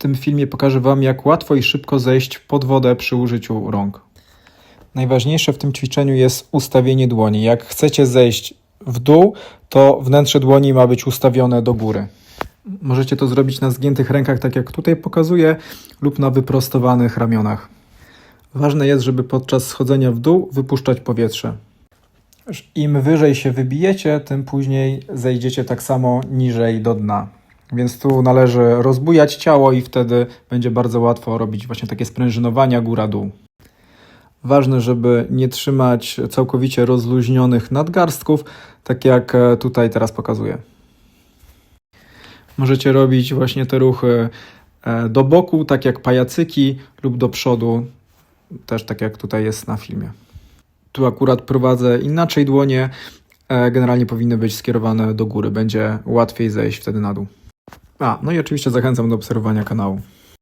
tym filmie pokażę Wam, jak łatwo i szybko zejść pod wodę przy użyciu rąk. Najważniejsze w tym ćwiczeniu jest ustawienie dłoni. Jak chcecie zejść w dół, to wnętrze dłoni ma być ustawione do góry. Możecie to zrobić na zgiętych rękach, tak jak tutaj pokazuję, lub na wyprostowanych ramionach. Ważne jest, żeby podczas schodzenia w dół wypuszczać powietrze. Im wyżej się wybijecie, tym później zejdziecie tak samo niżej do dna. Więc tu należy rozbujać ciało i wtedy będzie bardzo łatwo robić właśnie takie sprężynowania góra-dół. Ważne, żeby nie trzymać całkowicie rozluźnionych nadgarstków, tak jak e, tutaj teraz pokazuję. Możecie robić właśnie te ruchy e, do boku, tak jak pajacyki, lub do przodu, też tak jak tutaj jest na filmie. Tu akurat prowadzę inaczej dłonie, e, generalnie powinny być skierowane do góry, będzie łatwiej zejść wtedy na dół. A, no i oczywiście zachęcam do obserwowania kanału.